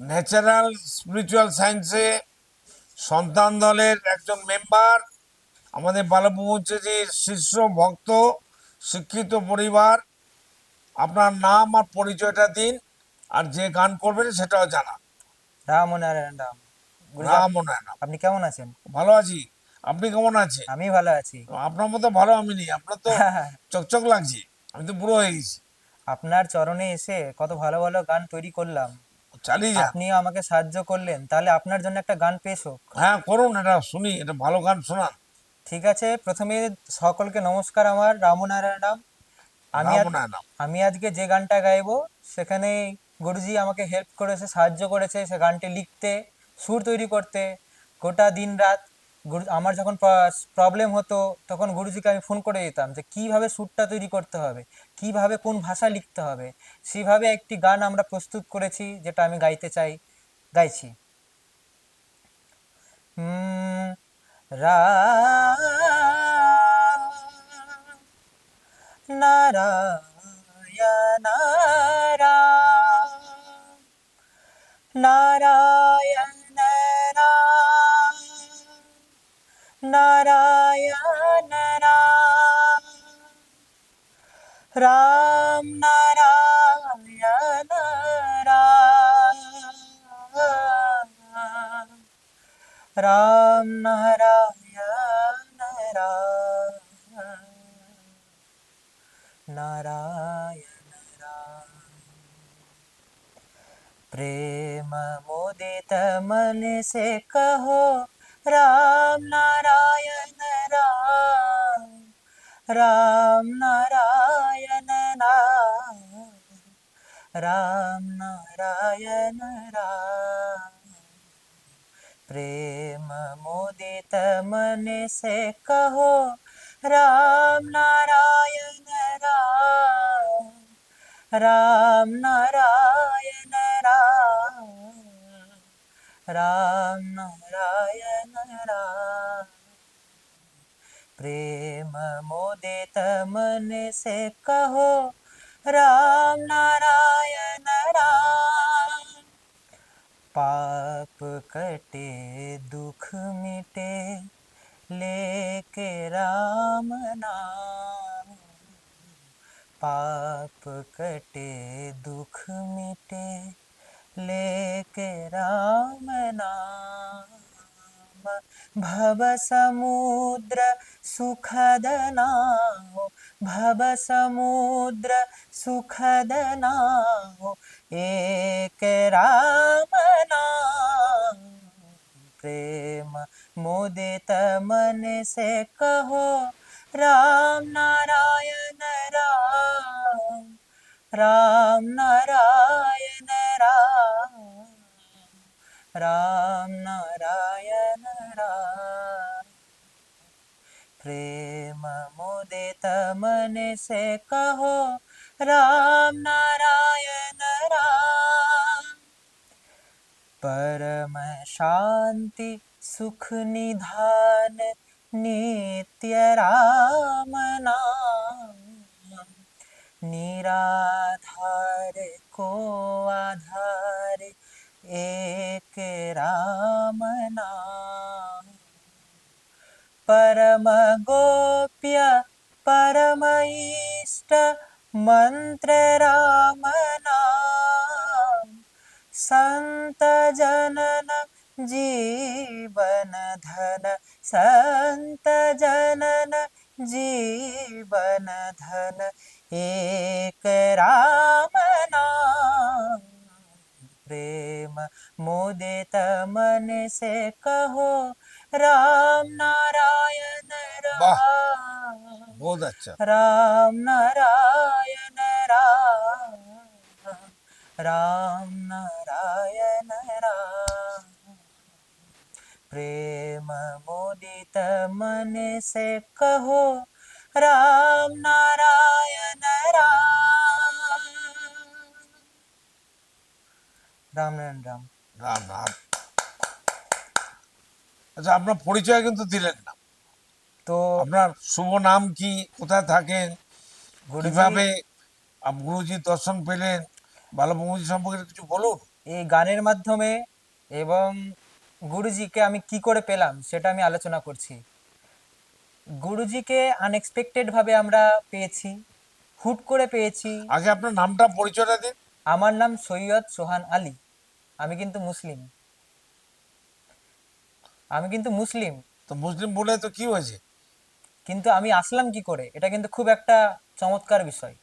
Natural spiritual সায়েন্সে সন্তান দলের একজন মেম্বার আমাদের বালব্রহ্মচারীর শিষ্য ভক্ত শিক্ষিত পরিবার। আপনার নাম আর পরিচয়টা দিন আর যে গান করবেন সেটাও জানা রাম নারায়ণ রাম। গুরুজি, রাম। নারায়ণ। আপনি কেমন আছেন? ভালো আছি। আপনি কেমন আছেন? আমি ভালো আছি। আপনার মতো ভালো আমি নেই। আপনার তো চকচক লাগছে। আমি তো বুড়ো হয়ে গেছি। আপনার চরণে এসে কত ভালো ভালো গান তৈরি করলাম। চালিয়ে যা। আপনিও আমাকে সাহায্য করলেন তাহলে আপনার জন্য একটা গান পেশ হোক। হ্যাঁ করুন এটা শুনি এটা ভালো গান শোনান। ঠিক আছে প্রথমে সকলকে নমস্কার আমার রামনারায়ণ রাম। আমি। আমি আজকে যে গানটা গাইবো সেখানে গুরুজি আমাকে হেল্প করেছে সাহায্য করেছে সে গানটি লিখতে সুর তৈরি করতে। গোটা দিন রাত গুরু, আমার যখন প্রবলেম হতো, তখন গুরুজিকে আমি ফোন করে দিতাম যে, কীভাবে সুরটা তৈরি করতে হবে? কীভাবে কোন ভাষা লিখতে হবে? সেভাবে একটি গান আমরা প্রস্তুত করেছি, যেটা আমি গাইতে চাই, গাইছি। রাম নারায়ণ নারায়ণ नारायण राम। राम नारायण राम। राम नारायण राम। नारायण राम। प्रेम मोदित मन से कहो राम नारायण राम राम नारायण राम प्रेम मुदित मन से कहो राम नारायण राम राम नारायण राम राम नारायण राम प्रेम मोदित मन से कहो, राम नारायण राम। पाप कटे, दुख मिटे, लेके राम नाम। पाप कटे, दुख मिटे, लेके राम नाम। भवसमुद्र सुखदनाहो भवसमुद्र सुखदनाहो, एक रामनाम प्रेम मुदित मन से कहो, राम नारायण राम राम नारायण राम। राम नारायण प्रेम मुदित मन से कहो, राम नारायण, राम। परम शांति, सुख निधान, नित्य राम नाम। निराधार को आधार, एक राम नाम। परम गोप्य परम इष्ट मंत्र राम नाम संत जनन जीवन धन संत जनन जीवन धन एक राम नाम प्रेम मुदित मन से कहो राम नारायण राम बहुत अच्छा। राम नारायण राम नारायण राम। प्रेम मोदित मन से कहो राम नारायण राम। राम नारायण राम। राम राम আচ্ছা আপনার পরিচয় কিন্তু দিলেন না। তো আপনার শুভ নাম কি? কোথায় থাকেন? গুরুজি কীভাবে গুরুজির দর্শন পেলেন? বালব্রহ্মজি সম্পর্কে কিছু বলুন। এই গানের মাধ্যমে এবং গুরুজিকে আমি কি করে পেলাম সেটা আমি আলোচনা করছি। গুরুজিকে আনএক্সপেক্টেড ভাবে আমরা পেয়েছি হুট করে পেয়েছি। আগে আপনার নামটা পরিচয়টা দিন। আমার নাম সৈয়দ সোহান আলী। আমি কিন্তু মুসলিম। আমি কিন্তু মুসলিম। তো মুসলিম বলে তো কি হয়েছে? কিন্তু আমি আসলাম কি করে? এটা কিন্তু খুব একটা চমৎকার বিষয়।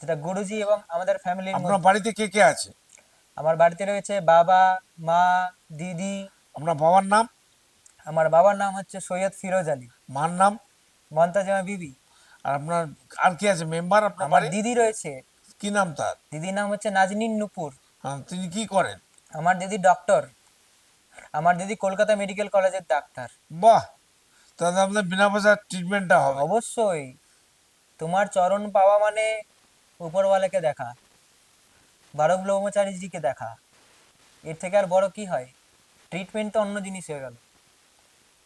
যেটা গুরুজি এবং আমাদের ফ্যামিলির আপনার বাড়িতে কে কে আছে? আমার বাড়িতে রয়েছে বাবা মা দিদি। আপনার বাবার নাম? আমার বাবার নাম হচ্ছে সৈয়দ ফিরোজ আলী। মার নাম? মন্তাজামা বিবি। আর আপনার আর কি আছে? মেম্বার আপনার আমার দিদি রয়েছে। কি নাম তার? দিদির নাম হচ্ছে নাজনীন নুপুর। হ্যাঁ, তিনি কি করেন? আমার দিদি ডক্টর আমার দিদি কলকাতা মেডিকেল কলেজের ডাক্তার। বাহ তাহলে আপনার বিনা পয়সার ট্রিটমেন্টটা হবে। অবশ্যই। তোমার চরণ পাওয়া মানে উপরওয়ালাকে দেখা বারো ব্রহ্মচারীজিকে দেখা। এর থেকে আর বড় কি হয়? ট্রিটমেন্ট তো অন্য জিনিস হয়ে গেল।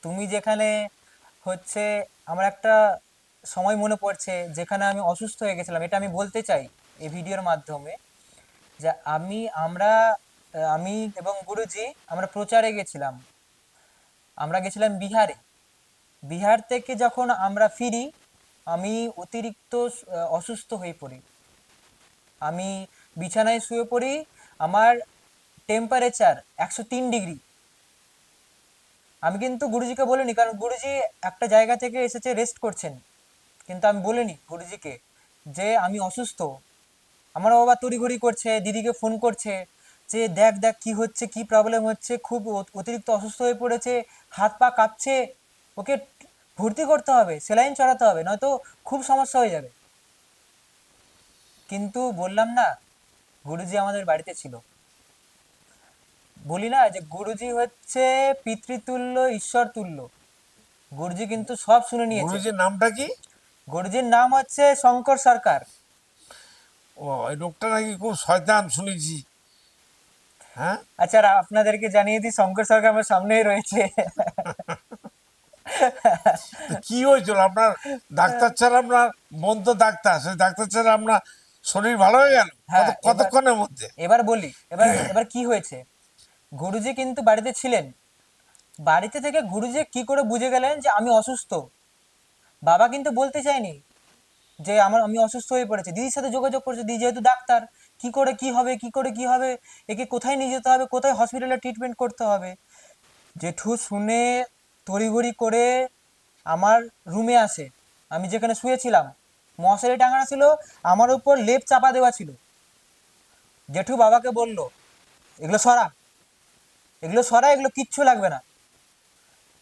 তুমি যেখানে হচ্ছে আমার একটা সময় মনে পড়ছে যেখানে আমি অসুস্থ হয়ে গেছিলাম। এটা আমি বলতে চাই এই ভিডিওর মাধ্যমে যে আমি আমরা আমি এবং গুরুজি আমরা প্রচারে গেছিলাম। আমরা গেছিলাম বিহারে। বিহার থেকে যখন আমরা ফিরি, আমি অতিরিক্ত অসুস্থ হয়ে পড়ি। আমি বিছানায় শুয়ে পড়ি, আমার টেম্পারেচার একশো তিন ডিগ্রি। আমি কিন্তু গুরুজিকে বলিনি, কারণ গুরুজি একটা জায়গা থেকে এসেছে রেস্ট করছেন। কিন্তু আমি বলিনি গুরুজিকে যে আমি অসুস্থ। আমার বাবা তড়িঘড়ি করছে, দিদিকে ফোন করছে। যে দেখ দেখ কি হচ্ছে কি প্রবলেম হচ্ছে খুব অতিরিক্ত অসুস্থ হয়ে পড়েছে হাত পা কাঁপছে ওকে ভর্তি করতে হবে সেলাইন চড়াতে হবে নয়তো খুব সমস্যা হয়ে যাবে। কিন্তু বললাম না গুরুজি আমাদের বাড়িতে ছিল। বলি না যে গুরুজি হচ্ছে পিতৃতুল্য ঈশ্বর তুল্য। গুরুজি কিন্তু সব শুনে নিয়েছে। গুরুজির নামটা কি? গুরুজির নাম হচ্ছে শঙ্কর সরকার। ও এই লোকটা নাকি খুব শয়তান শুনেছি। হ্যাঁ? আচ্ছা আর আপনাদেরকে জানিয়ে দিই শঙ্কর সরকার আমার সামনেই রয়েছে। কি হয়েছিল? আপনার ডাক্তার ছাড়া আপনার মন তো ডাক্তার সেই ডাক্তার ছাড়া আপনার শরীর ভালো হয়ে গেল? হ্যাঁ, কতক্ষণের মধ্যে? এবার বলি এবার এবার কি হয়েছে? গুরুজি কিন্তু বাড়িতে ছিলেন। বাড়িতে থেকে গুরুজি কি করে বুঝে গেলেন যে আমি অসুস্থ? বাবা কিন্তু বলতে চায়নি যে আমার আমি অসুস্থ হয়ে পড়েছে। দিদির সাথে যোগাযোগ করছে। দিদি যেহেতু ডাক্তার কি করে কি হবে, কি করে কি হবে, একে কোথায় নিয়ে যেতে হবে, কোথায় হসপিটালে ট্রিটমেন্ট করতে হবে? জেঠু শুনে তড়িঘড়ি করে আমার রুমে আসে। আমি যেখানে শুয়েছিলাম মশারি টাঙানো ছিল, আমার উপর লেপ চাপা দেওয়া ছিল। জেঠু বাবাকে বলল, এগুলো সরা। এগুলো সরা, এগুলো কিচ্ছু লাগবে না।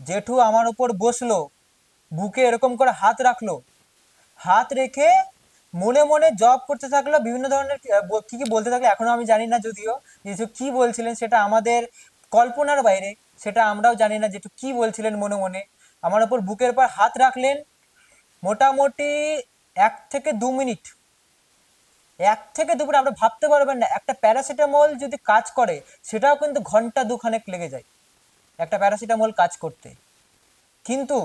জেঠু আমার উপর বসল, বুকে এরকম করে হাত রাখল। হাত রেখে মনে মনে জব করতে থাকল বিভিন্ন ধরনের কি কি বলতে থাকল এখনও আমি জানি না যদিও, যেহেতু কি বলছিলেন সেটা আমাদের কল্পনার বাইরে, সেটা আমরাও জানি না যেটু কি বলছিলেন মনে মনে। আমার উপর বুকের পর হাত রাখলেন, মোটামুটি এক থেকে দু মিনিট। এক থেকে দুপুরে আপনি ভাবতে পারবেন না, একটা প্যারাসিটামল যদি কাজ করে, সেটাও কিন্তু ঘণ্টা দুখানেক লেগে যায়, একটা প্যারাসিটামল কাজ করতে। কিন্তু,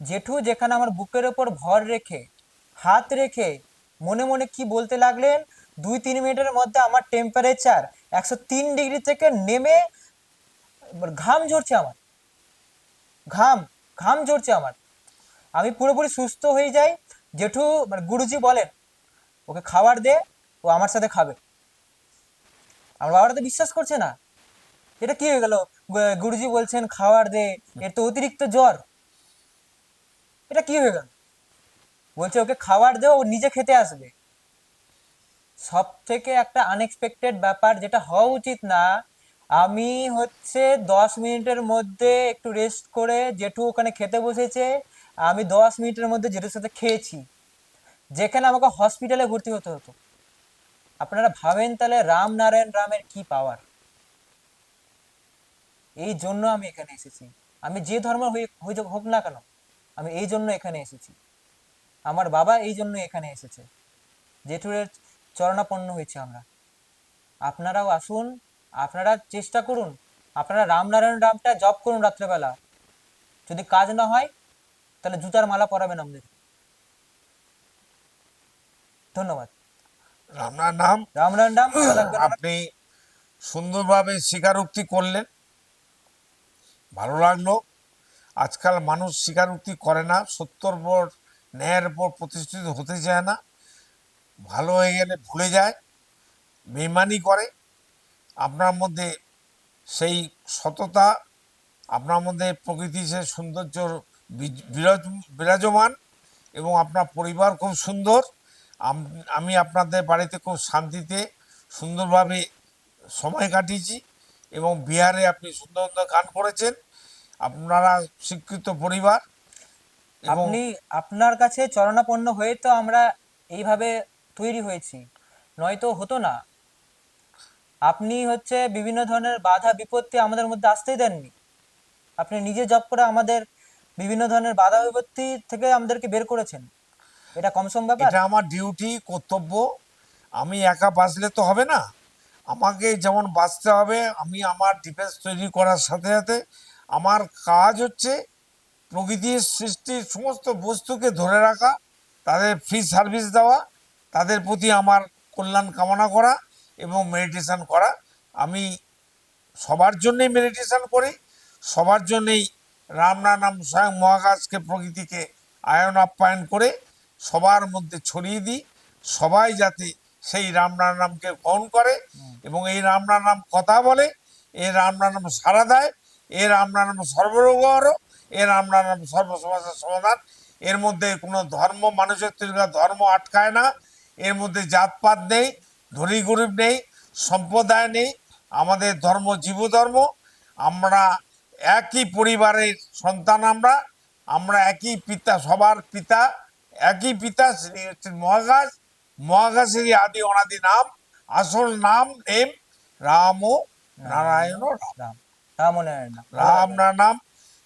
জেঠু যেখানে আমার বুকের ওপর ভর রেখে, হাত রেখে মনে মনে কি বলতে লাগলেন? দুই তিন মিনিটের মধ্যে আমার টেম্পারেচার একশো তিন ডিগ্রি থেকে নেমে ঘাম ঝরছে আমার। ঘাম ঘাম ঝরছে আমার। আমি পুরোপুরি সুস্থ হয়ে যাই। জেঠু মানে গুরুজি বলেন, ওকে খাবার দে, ও আমার সাথে খাবে। আমার বাবারা তো বিশ্বাস করছে না। এটা কি হয়ে গেল? গুরুজি বলছেন, খাবার দে, এর তো অতিরিক্ত জ্বর। এটা কি হয়ে গেল? বলছে, ওকে খাবার দে ও নিজে খেতে আসবে। সব থেকে একটা আনএক্সপেক্টেড ব্যাপার যেটা হওয়া উচিত না, আমি হচ্ছে দশ মিনিটের মধ্যে একটু রেস্ট করে জেঠু ওখানে খেতে বসেছে, আমি দশ মিনিটের মধ্যে জেঠুর সাথে খেয়েছি, যেখানে আমাকে হসপিটালে ভর্তি হতে হতো। আপনারা ভাবেন তাহলে রাম নারায়ণ রামের কি পাওয়ার এই জন্য আমি এখানে এসেছি। আমি যে ধর্ম হোক না কেন, আমি এই জন্য এখানে এসেছি। আমার বাবা এই জন্য এখানে এসেছে। জেঠুরের চরণাপন্ন হয়েছে আমরা। আপনারাও আসুন আপনারা চেষ্টা করুন আপনারা রামনারায়ণ রামটা জপ করুন রাত্রেবেলা। যদি কাজ না হয় তাহলে জুতার মালা পরাবেন আমাদের। ধন্যবাদ। আপনার নাম রাম রাম। আপনি সুন্দরভাবে স্বীকারোক্তি করলেন। ভালো লাগল। আজকাল মানুষ স্বীকারোক্তি করে না। সত্যর পর ন্যায়ের পর প্রতিষ্ঠিত হতে চায় না, ভালো হয়ে গেলে ভুলে যায় বেমানি করে। আপনার মধ্যে সেই সততা, আপনার মধ্যে প্রকৃতি সে সৌন্দর্য বিরাজ- বিরাজমান এবং আপনার পরিবার খুব সুন্দর। আমি আপনাদের বাড়িতে খুব শান্তিতে, সুন্দরভাবে সময় কাটিয়েছি এবং বিহারে আপনি সুন্দর সুন্দর গান করেছেন। আপনারা শিক্ষিত পরিবার। আপনি আপনার কাছে চরণাপন্ন হয়ে তো আমরা এইভাবে তৈরি হয়েছি। নয়তো হতো না। আপনি হচ্ছে বিভিন্ন ধরনের বাধা বিপত্তি আমাদের মধ্যে আসতেই দেননি। আপনি নিজে জব করে আমাদের বিভিন্ন ধরনের বাধা বিপত্তি থেকে আমাদেরকে বের করেছেন। এটা কম সম ব্যাপার? এটা আমার ডিউটি কর্তব্য। আমি একা বাঁচলে তো হবে না। আমাকে যেমন বাঁচতে হবে আমি আমার ডিফেন্স তৈরি করার সাথে সাথে আমার কাজ হচ্ছে প্রকৃতির সৃষ্টির সমস্ত বস্তুকে ধরে রাখা, তাদের ফ্রি সার্ভিস দেওয়া, তাদের প্রতি আমার কল্যাণ কামনা করা এবং মেডিটেশান করা। আমি সবার জন্যেই মেডিটেশান করি, সবার জন্যেই রাম নাম স্বয়ং মহাকাশকে প্রকৃতিকে আয়ন আপ্যায়ন করে সবার মধ্যে ছড়িয়ে দিই। সবাই যাতে সেই রাম নামকে গ্রহণ করে এবং এই রাম নাম কথা বলে, এই রামনা নাম সারা দেয় এ রামনা নাম সর্বরোগর এ আমরা নাম সর্বসমস্যার সমাধান। এর মধ্যে কোনো ধর্ম মানুষের তৈরি ধর্ম আটকায় না। এর মধ্যে জাতপাত নেই ধনী গরিব নেই সম্প্রদায় নেই আমাদের ধর্ম জীব ধর্ম। আমরা একই পরিবারের সন্তান আমরা আমরা একই পিতা সবার পিতা একই পিতা শ্রী হচ্ছেন মহাকাশ মহাকাশেরই আদি অনাদি নাম আসল নাম নেম রাম ও নারায়ণ রাম। রাম রাম নারায়ণ। রাম নাম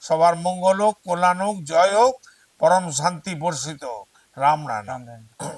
সবার মঙ্গল হোক কল্যাণ হোক জয় হোক পরম শান্তি বর্ষিত হোক। রাম রাম